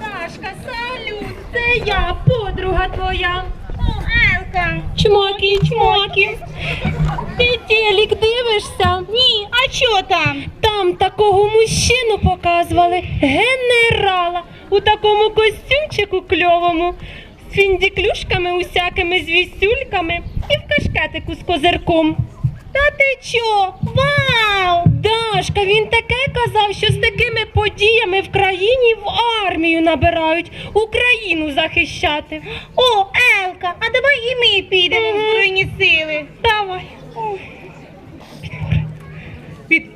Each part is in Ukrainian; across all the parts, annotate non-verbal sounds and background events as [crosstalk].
Дашка, салют, це я, подруга твоя. Елка. Чмокі, чмокі. Ти телек дивишся? Ні, а що там? Там такого мужчину показували, генерала, у такому костюмчику кльовому, з фіндіклюшками усякими, з вісюльками і в кашкетику з козирком. Та ти чо? Вау! Дашка, він таке казав, що з такими подіями в країні в армію набирають Україну захищати. О, Елка, а давай і ми підемо в Збройні сили. Давай. Під...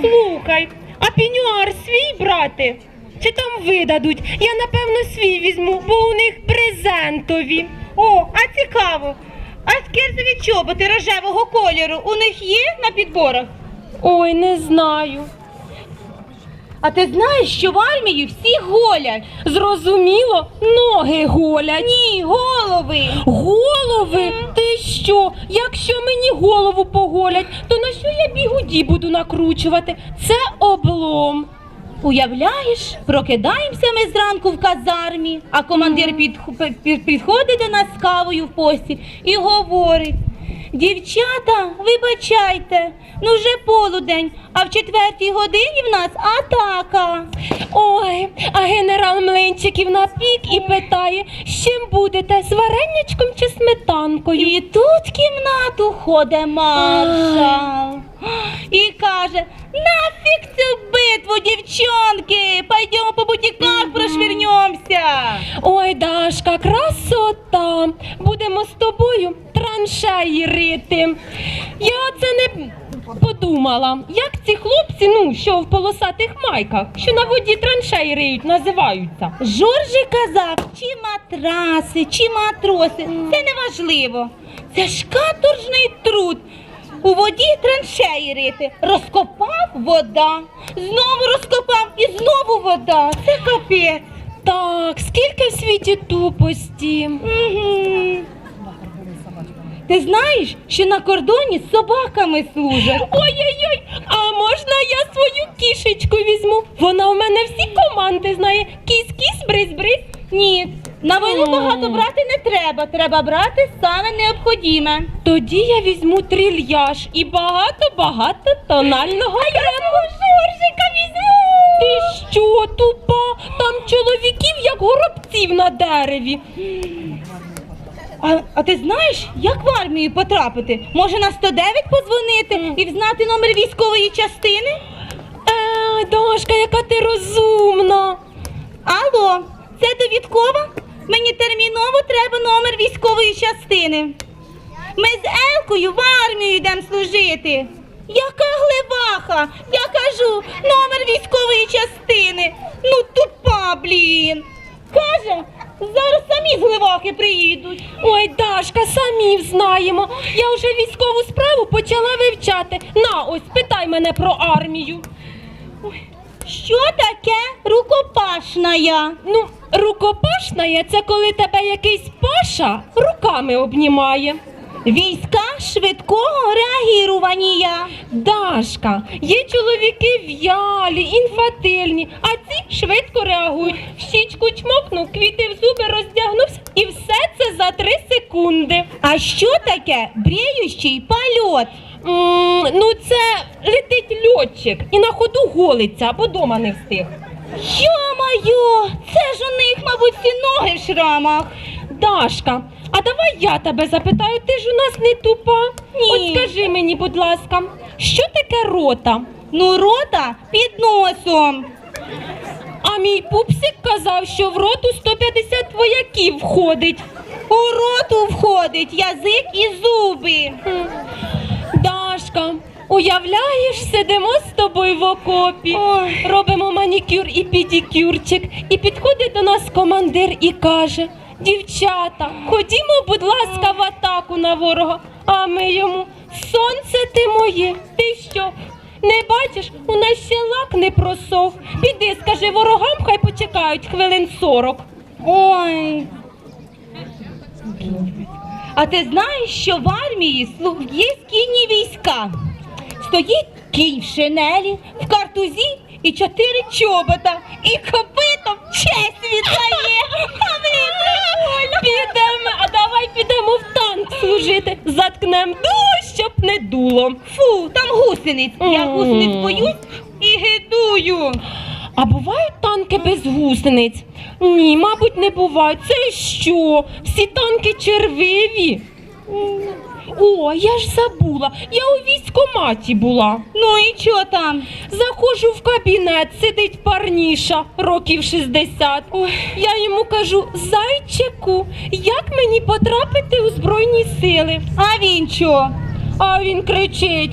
Слухай, а пенюар свій брати? Чи там видадуть? Я напевно свій візьму, бо у них брезентові. О, а цікаво. А скерзові чоботи рожевого кольору у них є на підборах? Ой, не знаю. А ти знаєш, що в армії всі голять? Зрозуміло, ноги голять. Ні, голови. Голови? Ти що? Якщо мені голову поголять, то на що я бігуді буду накручувати? Це облом. Уявляєш, прокидаємося ми зранку в казармі, а командир підх- під- підходить до нас з кавою в пості і говорить: Дівчата, вибачайте, ну вже полудень, а в четвертій годині в нас атака. Ой, а генерал Млинчиків напік і питає, з чим будете, з варенячком чи сметанкою? І тут в кімнату ходить маршал і каже: нафіг цю битву, дівчонки, пойдемо по бутіках прошвірнемося. Ой, Дашка, красота! Будемо з тобою траншеї рити. Я це не подумала. Як ці хлопці, ну, що в полосатих майках, що на воді траншеї риють, називаються. Жоржі казав, чи матраси, чи матроси, це не важливо. Це ж каторжний труд. У воді траншеї рити. Розкопав вода, знову розкопав і знову вода. Це капець. Так, скільки в світі тупості. Угу. Ти знаєш, що на кордоні з собаками служать? Ой-ой-ой, а можна я свою кішечку візьму? Вона в мене всі команди знає. Війну М. багато брати не треба. Треба брати саме необхідне. Тоді я візьму трильяж і багато-багато тонального крему. Жоржика візьму. Ти що, тупа? Там чоловіків, як горобців на дереві. А, а ти знаєш, як в армію потрапити? Може на 109 подзвонити і взнати номер військової частини? Е, Дашка, яка ти розумна. Алло, це довідкова? Мені терміново треба номер військової частини. Ми з Елкою в армію йдемо служити. Яка глибаха! Я кажу, номер військової частини. Ну тупа, блін. Каже, зараз самі з Гливахи приїдуть. Ой, Дашка, самі знаємо. Я вже військову справу почала вивчати. На, ось питай мене про армію. Що таке рукопашная? Ну, рукопашна це коли тебе якийсь паша руками обнімає. Війська швидкого реагірування. Дашка, є чоловіки в'ялі, інфатильні, а ці швидко реагують. В щічку чмокнув, квіти в зуби роздягнувся і все це за три секунди. А що таке бреющий польот? М, ну це летить льотчик і на ходу голиться, бо дома не встиг. Йо-моє, це ж у них, мабуть, всі ноги в шрамах. Дашка, а давай я тебе запитаю, ти ж у нас не тупа. Ні. От скажи мені, будь ласка, що таке рота? Ну, рота під носом. А мій пупсик казав, що в роту 150 вояків входить. У роту входить язик і зуби. Дашка, уявляєш, сидимо з тобою в окопі, Ой. робимо манікюр і педикюрчик, і підходить до нас командир і каже: Дівчата, ходімо, будь ласка, в атаку на ворога. А ми йому сонце ти моє, ти що? Не бачиш, у нас ще лак не просох. Піди, скажи ворогам, хай почекають хвилин сорок. Ой. А ти знаєш, що в армії є кінні війська? Стоїть кінь в шинелі, в картузі і чотири чобота, і копитом честь віддає. [laughs] Підемо, а давай підемо в танк служити. Заткнем дуло, щоб не дуло. Фу, там гусениць. Я гусениць боюсь і гидую. А бувають танки без гусениць? Ні, мабуть, не бувають. Це що? Всі танки червиві. О, я ж забула. Я у військкоматі була. Ну і чого там? Заходжу в кабінет, сидить парніша, років 60. Ой, я йому кажу: зайчику, як мені потрапити у Збройні сили? А він чого? А він кричить: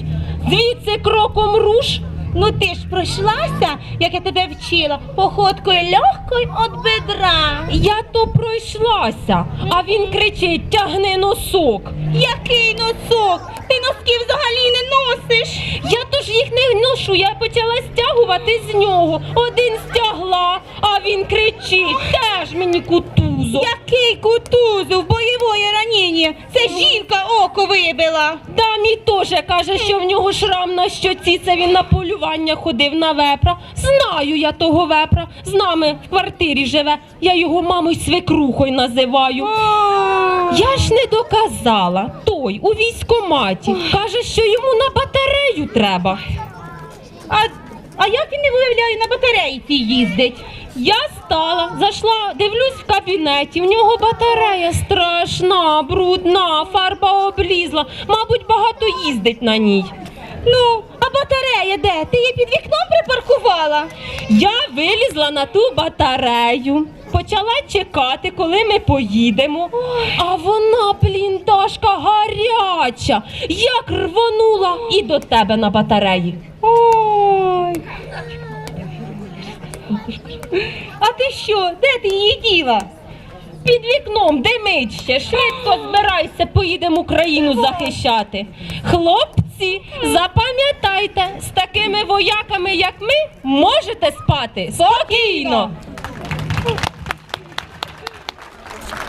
звідси кроком руш. Ну ти ж пройшлася, як я тебе вчила, походкою легкою от бедра. Я то пройшлася, а він кричить: тягни носок. Який носок? Ти носків взагалі не носиш. Я то ж їх не ношу, я почала стягувати з нього. Один стягла, а він кричить: теж мені кутузо. Який кутузов, бойової раніння? Це жінка око вибила. Да, мій теж каже, що в нього шрам на щоці, це він на полювання ходив на вепра. Знаю я того вепра. З нами в квартирі живе. Я його мамою свекрухою називаю. Я ж не доказала. Той у військкоматі каже, що йому на батарею треба. А, а як він не виявляє на батарейці їздить? Я стала, зайшла, дивлюсь в кабінеті. В нього батарея страшна, брудна, фарба облізла. Мабуть, багато їздить на ній. Ну, а батарея де? Ти її під вікном припаркувала? Я вилізла на ту батарею, почала чекати, коли ми поїдемо. А вона, бліндашка, гаряча, як рвонула і до тебе на батареї. Ой. А ти що? Де ти її діла? Під вікном димить ще, швидко збирайся, поїдемо Україну захищати. Хлопці, запам'ятайте, з такими вояками, як ми, можете спати спокійно.